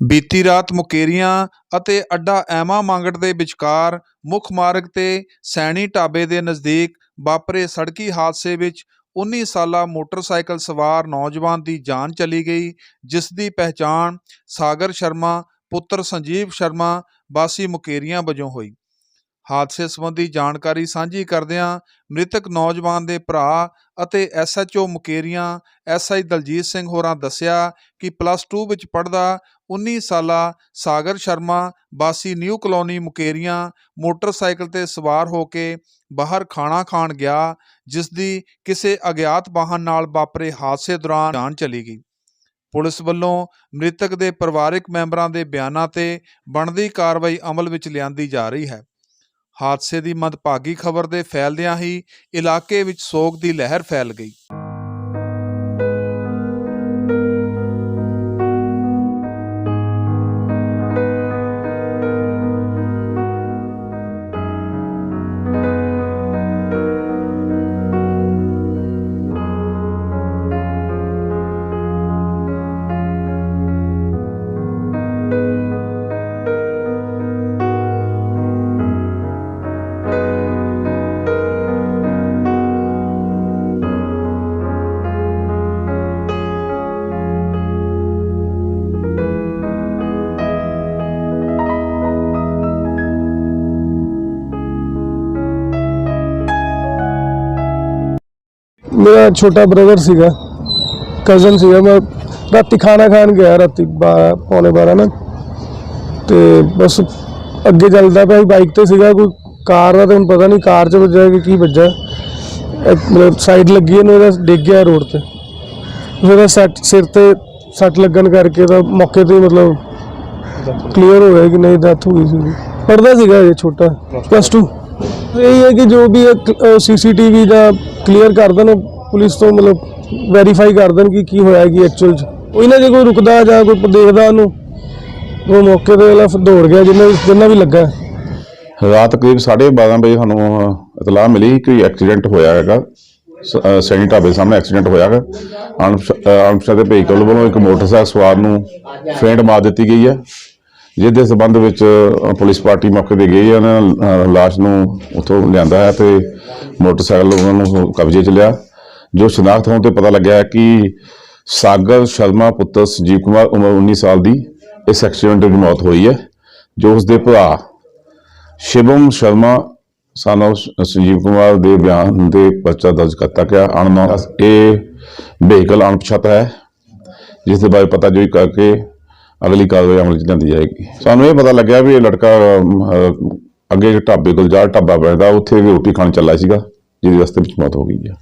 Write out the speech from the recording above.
ਬੀਤੀ ਰਾਤ ਮੁਕੇਰੀਆਂ ਅਤੇ ਅੱਡਾ ਐਮਾ ਮੰਗਟ ਦੇ ਵਿਚਕਾਰ ਮੁੱਖ ਮਾਰਗ ਤੇ ਸੈਣੀ ਢਾਬੇ ਦੇ ਨਜ਼ਦੀਕ ਵਾਪਰੇ ਸੜਕੀ ਹਾਦਸੇ ਵਿੱਚ 19 ਸਾਲਾ ਮੋਟਰਸਾਈਕਲ ਸਵਾਰ ਨੌਜਵਾਨ ਦੀ ਜਾਨ ਚਲੀ ਗਈ, ਜਿਸ ਦੀ ਪਹਿਚਾਣ ਸਾਗਰ ਸ਼ਰਮਾ, ਪੁੱਤਰ ਸੰਜੀਵ ਸ਼ਰਮਾ, ਵਾਸੀ ਮੁਕੇਰੀਆਂ ਵਜੋਂ ਹੋਈ। ਹਾਦਸੇ ਸੰਬੰਧੀ ਜਾਣਕਾਰੀ ਸਾਂਝੀ ਕਰਦਿਆਂ ਮ੍ਰਿਤਕ ਨੌਜਵਾਨ ਦੇ ਭਰਾ ਅਤੇ S H O Mukerian S I Daljit Singh ਹੋਰਾਂ ਦੱਸਿਆ ਕਿ ਪਲੱਸ 2 ਵਿੱਚ ਪੜ੍ਹਦਾ 19 ਸਾਲਾ ਸਾਗਰ ਸ਼ਰਮਾ, ਬਾਸੀ ਨਿਊ ਕਲੋਨੀ ਮੁਕੇਰੀਆਂ, ਮੋਟਰਸਾਈਕਲ ਤੇ ਸਵਾਰ ਹੋ ਕੇ ਬਾਹਰ ਖਾਣਾ ਖਾਣ ਗਿਆ ਜਿਸ ਦੀ ਕਿਸੇ ਅਗਿਆਤ ਵਾਹਨ ਨਾਲ ਵਾਪਰੇ ਹਾਦਸੇ ਦੌਰਾਨ ਜਾਨ ਚਲੀ ਗਈ। ਪੁਲਿਸ ਵੱਲੋਂ ਮ੍ਰਿਤਕ ਦੇ ਪਰਿਵਾਰਕ ਮੈਂਬਰਾਂ ਦੇ ਬਿਆਨਾਂ ਤੇ ਬਣਦੀ ਕਾਰਵਾਈ ਅਮਲ ਵਿੱਚ ਲਿਆਂਦੀ ਜਾ ਰਹੀ ਹੈ। ਹਾਦਸੇ ਦੀ ਮੰਦਭਾਗੀ ਖਬਰ ਦੇ ਫੈਲਦਿਆਂ ਹੀ ਇਲਾਕੇ ਵਿੱਚ ਸੋਗ ਦੀ ਲਹਿਰ ਫੈਲ ਗਈ। ਮੇਰਾ ਛੋਟਾ ਬ੍ਰਦਰ ਸੀਗਾ ਕਜ਼ਨ ਸੀਗਾ ਮੈਂ ਰਾਤੀ ਖਾਣਾ ਖਾਣ ਗਿਆ ਰਾਤੀ ਬਾ- ਪੌਣੇ 12 ਨਾ ਤੇ ਬਸ ਅੱਗੇ ਚੱਲਦਾ ਪਿਆ ਬਾਈਕ ਤੇ ਸੀਗਾ ਕੋਈ ਕਾਰ ਦਾ ਤਾਂ ਹੁਣ ਪਤਾ ਨਹੀਂ ਕਾਰ 'ਚ ਵੱਜਿਆ ਕਿ ਕੀ ਵੱਜਾ ਇੱਕ ਮਤਲਬ ਸਾਈਡ ਲੱਗੀ ਇਹਨੂੰ ਇਹਦਾ ਡਿੱਗ ਗਿਆ ਰੋਡ ਤੇ ਉਹਦਾ ਸੱਟ ਸਿਰ ਤੇ ਸੱਟ ਲੱਗਣ ਕਰਕੇ ਤਾਂ ਮੌਕੇ ਤੇ ਹੀ ਮਤਲਬ ਕਲੀਅਰ ਹੋ ਗਿਆ ਕਿ ਨਹੀਂ ਡੈਥ ਹੋ ਗਈ ਸੀ ਪੜਦਾ ਸੀਗਾ ਇਹ ਛੋਟਾ ਪਲੱਸ 2 ਇਹ ਹੈ ਕਿ ਜੋ ਵੀ ਸੀਸੀਟੀਵੀ ਦਾ ਕਲੀਅਰ ਕਰ ਦੇਣ ਪੁਲਿਸ ਤੋਂ ਮਤਲਬ ਵੈਰੀਫਾਈ ਕਰ ਦੇਣ ਕਿ ਕੀ ਹੋਇਆ, ਕਿ ਐਕਚੁਅਲ ਚ। ਕੋਈ ਨਾ ਜੇ ਕੋਈ ਰੁਕਦਾ ਜਾਂ ਕੋਈ ਦੇਖਦਾ ਉਹਨੂੰ, ਉਹ ਮੌਕੇ ਤੇ ਅਗਲਾ ਦੌੜ ਗਿਆ, ਜਿੰਨਾ ਜਿੰਨਾ ਵੀ ਲੱਗਾ। ਰਾਤ ਕਰੀਬ 12:30 ਵਜੇ ਸਾਨੂੰ ਇਤਲਾਹ ਮਿਲੀ ਕਿ ਐਕਸੀਡੈਂਟ ਹੋਇਆ ਹੈਗਾ। ਸੈਣੀ ਢਾਬੇ ਸਾਹਮਣੇ ਐਕਸੀਡੈਂਟ ਹੋਇਆ ਹੈਗਾ। ਅਨਪਸ਼ਾ ਦੇ ਵਹੀਕਲ ਵੱਲੋਂ ਇੱਕ ਮੋਟਰਸਾਈਕਲ ਸਵਾਰ ਨੂੰ ਫੇਂਟ ਮਾਰ ਦਿੱਤੀ ਗਈ ਹੈ। ਜਿਸ ਦੇ ਸਬੰਧ ਵਿੱਚ ਪੁਲਿਸ ਪਾਰਟੀ ਮੌਕੇ ਤੇ ਗਈ ਹੈ। ਉਹਨਾਂ ਲਾਸ਼ ਨੂੰ ਉੱਥੋਂ ਲਿਆਂਦਾ ਹੈ ਤੇ ਮੋਟਰਸਾਈਕਲ ਉਹਨਾਂ ਨੂੰ ਕਬਜ਼ੇ 'ਚ ਲਿਆ। ਜੋ ਸ਼ਨਾਖਤ ਹੋਣ ਤੇ ਪਤਾ ਲੱਗਿਆ ਕਿ ਸਾਗਰ ਸ਼ਰਮਾ ਪੁੱਤਰ ਸੰਜੀਵ ਕੁਮਾਰ ਉਮਰ 19 ਸਾਲ ਦੀ ਇਸ ਐਕਸੀਡੈਂਟ ਵਿੱਚ ਮੌਤ ਹੋਈ ਹੈ, ਜੋ ਉਸ ਦੇ ਭਰਾ ਸ਼ਿਵਮ ਸ਼ਰਮਾ ਸਾਨੂੰ ਸੰਜੀਵ ਕੁਮਾਰ ਦੇ ਬਿਆਨ ਦੇ ਪਰਚਾ ਦਰਜ ਕਰਤਾ ਗਿਆ। ਅਣਨੌ ਇਹ ਵਹੀਕਲ ਅਣਪਛਾਤਾ ਹੈ, ਜਿਸ ਦੇ ਬਾਰੇ ਪਤਾ ਜੋਈ ਕਰਕੇ ਅਗਲੀ ਕਾਰਵਾਈ ਅਮਲ ਚ ਲਿਆਂਦੀ ਜਾਏਗੀ। ਸਾਨੂੰ ਇਹ ਪਤਾ ਲੱਗਿਆ ਵੀ ਇਹ ਲੜਕਾ ਅੱਗੇ ਢਾਬੇ ਗੁਲਜ਼ਾਰ ਢਾਬਾ ਬੈਠਦਾ, ਉੱਥੇ ਵੀ ਰੋਟੀ ਖਾਣ ਚੱਲਾ ਸੀਗਾ, ਜਿਹਦੇ ਰਸਤੇ ਵਿੱਚ ਮੌਤ ਹੋ ਗਈ ਹੈ।